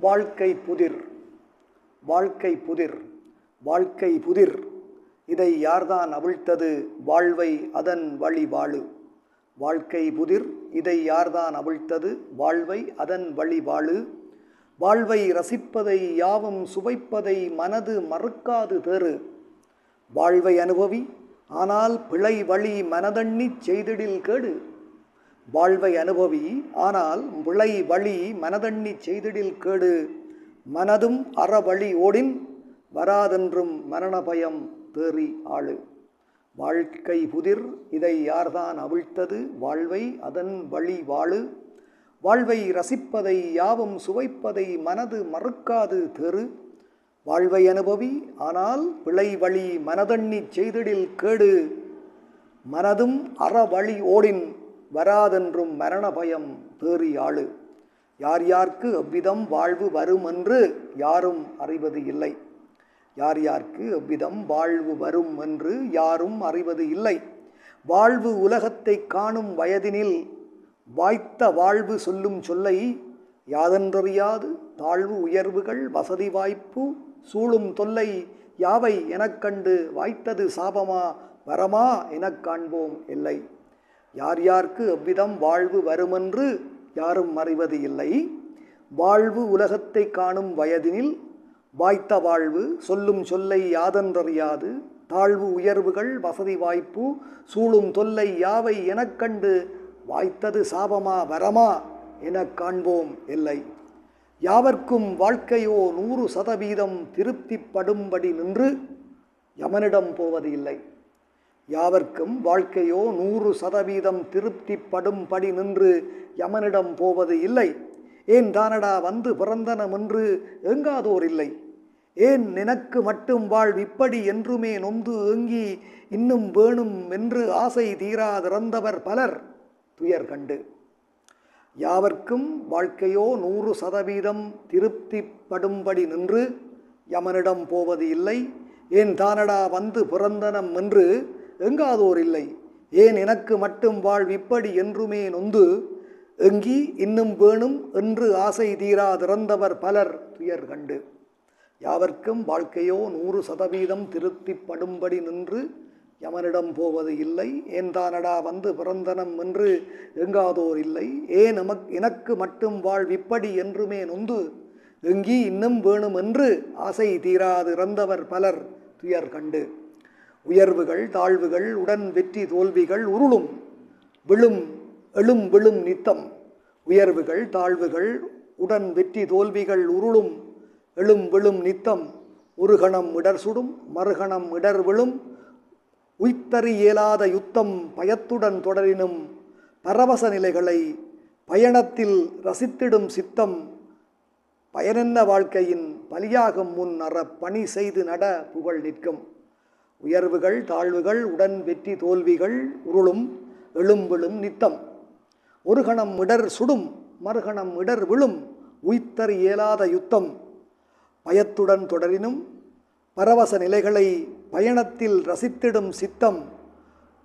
வாழ்க்கை புதிர். வாழ்க்கை புதிர். வாழ்க்கை புதிர். இதை யார்தான் அவிழ்த்தது? வாழ்வை அதன் வழி வாழு. வாழ்க்கை புதிர். இதை யார்தான் அவிழ்த்தது? வாழ்வை அதன் வழி வாழு. வாழ்வை ரசிப்பதை யாவும் சுவைப்பதை மனது மறுக்காது தேறு. வாழ்வை அனுபவி ஆனால் பிழை வழி மனதண்ணிச் செய்திடில் கேடு. வாழ்வை அனுபவி ஆனால் விளை வழி மனதண்ணி செய்திடில் கேடு. மனதும் அறவழி ஓடின் வராதென்றும் மரண பயம் தேறி ஆளு. வாழ்க்கை புதிர் இதை யார்தான் அவிழ்த்தது? வாழ்வை அதன் வழி வாழு. வாழ்வை ரசிப்பதை யாவும் சுவைப்பதை மனது மறுக்காது தெரு வாழ்வை அனுபவி ஆனால் பிழை வழி மனதண்ணி செய்திடில் கேடு. மனதும் அறவழி ஓடின் வராதென்றும் மரண பயம் தேறி ஆளு. யார் யார்க்கு அவ்விதம் வாழ்வு வரும் என்று யாரும் அறிவது இல்லை. யார் யார்க்கு அவ்விதம் வாழ்வு வரும் என்று யாரும் அறிவது இல்லை. வாழ்வு உலகத்தை காணும் வயதினில் வாய்த்த வாழ்வு சொல்லும் சொல்லை யாதென்றறியாது? தாழ்வு உயர்வுகள் வசதி வாய்ப்பு சூழும் தொல்லை யாவை எனக்கண்டு வாய்த்தது சாபமா வரமா எனக் காண்போம் இல்லை. யார் யார்க்கு எவ்விதம் வாழ்வு வருமென்று யாரும் அறிவது இல்லை. வாழ்வு உலகத்தை காணும் வயதினில் வாய்த்த வாழ்வு சொல்லும் சொல்லை யாதென்றறியாது. தாழ்வு உயர்வுகள் வசதி வாய்ப்பு சூழும் தொல்லை யாவை எனக் கண்டு வாய்த்தது சாபமா வரமா எனக் காண்போம் இல்லை. யாவர்க்கும் வாழ்க்கையோ நூறு சதவீதம் திருப்திப்படும்படி நின்று யமனிடம் போவது இல்லை. யாவர்க்கும் வாழ்க்கையோ நூறு சதவீதம் திருப்திப்படும்படி நின்று யமனிடம் போவது இல்லை. ஏன் தானடா வந்து பிறந்தனம் என்று ஏங்காதோர் இல்லை. ஏன் நினக்கு மட்டும் வாழ் இப்படி என்றுமே நொந்து ஏங்கி இன்னும் வேணும் என்று ஆசை தீராதிறந்தவர் பலர். துயர் கண்டு. யாவர்க்கும் வாழ்க்கையோ நூறு சதவீதம் திருப்திப்படும்படி நின்று யமனிடம் போவது இல்லை. ஏன் தானடா வந்து பிறந்தனம் என்று எங்காதோர் இல்லை. ஏன் எனக்கு மட்டும் வாழ் இப்படி என்றுமே நொந்து எங்கி இன்னும் வேணும் என்று ஆசை தீராதிறந்தவர் பலர் துயர் கண்டு. யாவர்க்கும் வாழ்க்கையோ நூறு சதவீதம் திருப்திப்படும்படி நின்று யமனிடம் போவது இல்லை. ஏன் தானடா வந்து பிறந்தனம் என்று எங்காதோர் இல்லை. ஏன் நமக் எனக்கு மட்டும் வாழ்விப்படி என்றுமே நொந்து எங்கி இன்னும் வேணும் என்று ஆசை தீராது இறந்தவர் பலர் துயர் கண்டு. உயர்வுகள் தாழ்வுகள் உடன் வெற்றி தோல்விகள் உருளும் விழும் எழும் விழும் நித்தம். உயர்வுகள் தாழ்வுகள் உடன் வெற்றி தோல்விகள் உருளும் எழும் விழும் நித்தம். ஒரு கணம் இடர் சுடும் மறுகணம் இடர் விழும். உய்த்தறி இயலாத யுத்தம் பயத்துடன் தொடரினும் பரவச நிலைகளை பயணத்தில் ரசித்திடும் சித்தம். பயனென்ன வாழ்க்கையின் பலியாகும் முன் அற பணி செய்து நட புகழ் நிற்கும். உயர்வுகள் தாழ்வுகள் உடன் வெற்றி தோல்விகள் உருளும் எழும் விழும் நித்தம். ஒரு கணம் இடர் சுடும் மறுகணம் இடர் விழும் உய்த்தர் இயலாத யுத்தம். பயத்துடன் தொடரினும் பரவச நிலைகளை பயணத்தில் ரசித்திடும் சித்தம்.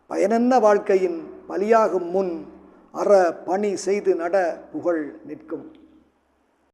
பயனென்ன வாழ்க்கையின் பலியாகும் முன் அற பணி செய்து நட புகழ் நிற்கும்.